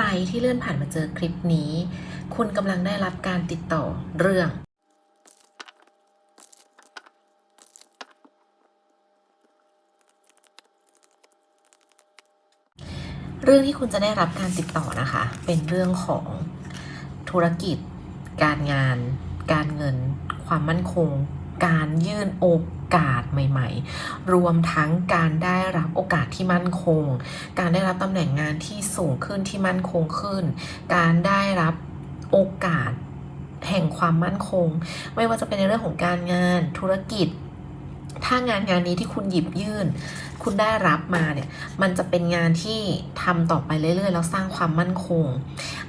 รที่เลื่อนผ่านมาเจอคลิปนี้ คุณกำลังได้รับการติดต่อเรื่องเรื่องที่คุณจะได้รับการติดต่อนะคะ เป็นเรื่องของธุรกิจ การงาน การเงิน ความมั่นคง การยื่นโอกาสใหม่ ๆ รวมทั้งการได้รับโอกาสที่มั่นคง การได้รับตำแหน่งงานที่สูงขึ้นที่มั่นคงขึ้น การได้รับโอกาสแห่งความมั่นคง ไม่ว่าจะเป็นในเรื่องของการงานธุรกิจ ถ้างานงานนี้ที่คุณหยิบยื่น คุณได้รับมาเนี่ย มันจะเป็นงานที่ทำต่อไปเรื่อยๆ แล้วสร้างความมั่นคง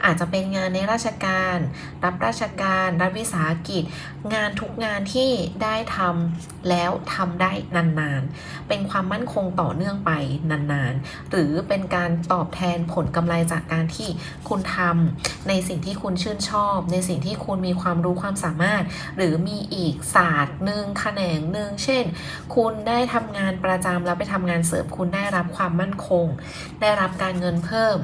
อาจจะเป็นงานในราชการ รับราชการรัฐวิสาหกิจ งานทุกงานที่ได้ทำแล้วทำได้นานๆ เป็นความมั่นคงต่อเนื่องไปนานๆ หรือเป็นการตอบแทนผลกำไรจากการที่คุณทำในสิ่งที่คุณชื่นชอบ ในสิ่งที่คุณมีความรู้ความสามารถ หรือมีอีกศาสตร์หนึ่งแขนงหนึ่งเช่น คุณได้ทำงานประจำแล้วไปทำงานเสริมคุณได้รับความมั่นคง ได้รับการเงินเพิ่ม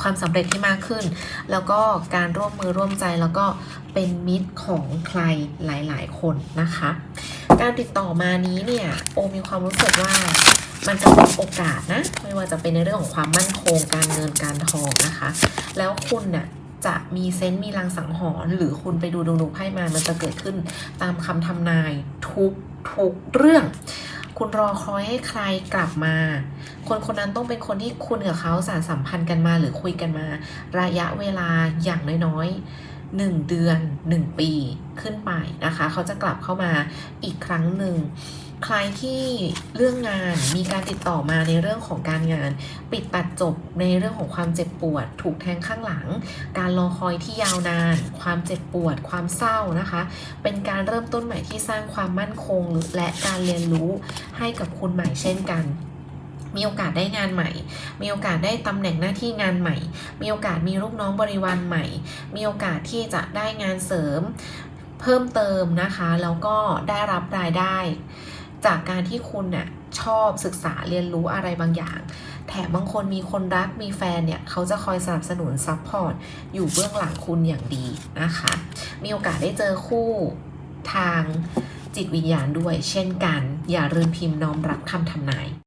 ความสำเร็จที่มากขึ้น แล้วก็การร่วมมือร่วมใจแล้วก็เป็นมิตรของใครหลาย ๆ คนนะคะ การติดต่อมานี้เนี่ยโอมีความรู้สึกว่ามันจะเป็นโอกาสนะ ไม่ว่าจะเป็นในเรื่องของความมั่นคงการเงินการทองนะคะ แล้วคุณน่ะจะมีเซนต์มีลางสังหรณ์หรือคุณไปดูดวงดวงไพ่มามันจะเกิดขึ้นตามคำทำนายทุกทุกเรื่อง คุณรอคอยให้ใครกลับมา คนคนนั้นต้องเป็นคนที่คุณกับเขาสานสัมพันธ์กันมาหรือคุยกันมา ระยะเวลาอย่างน้อยๆ หนึ่งเดือนหนึ่งปีขึ้นไปนะคะ เขาจะกลับเข้ามาอีกครั้งหนึ่ง ใครที่เรื่องงานมีการติดต่อมาในเรื่องของการงาน ปิดตัดจบในเรื่องของความเจ็บปวด ถูกแทงข้างหลัง การรอคอยที่ยาวนาน ความเจ็บปวด ความเศร้านะคะ เป็นการเริ่มต้นใหม่ที่สร้างความมั่นคงและการเรียนรู้ให้กับคุณใหม่เช่นกัน มีโอกาสได้งานใหม่ มีโอกาสได้ตำแหน่งหน้าที่งานใหม่ มีโอกาสมีลูกน้องบริวารใหม่ มีโอกาสที่จะได้งานเสริมเพิ่มเติมนะคะ แล้วก็ได้รับรายได้ จากการที่คุณน่ะชอบศึกษาเรียนรู้อะไรบางอย่าง แถมบางคนมีคนรักมีแฟนเนี่ยเขาจะคอยสนับสนุนซัพพอร์ตอยู่เบื้องหลังคุณอย่างดีนะคะ มีโอกาสได้เจอคู่ทางจิตวิญญาณด้วย เช่นกัน อย่าลืมพิมพ์น้อมรับคำทำนาย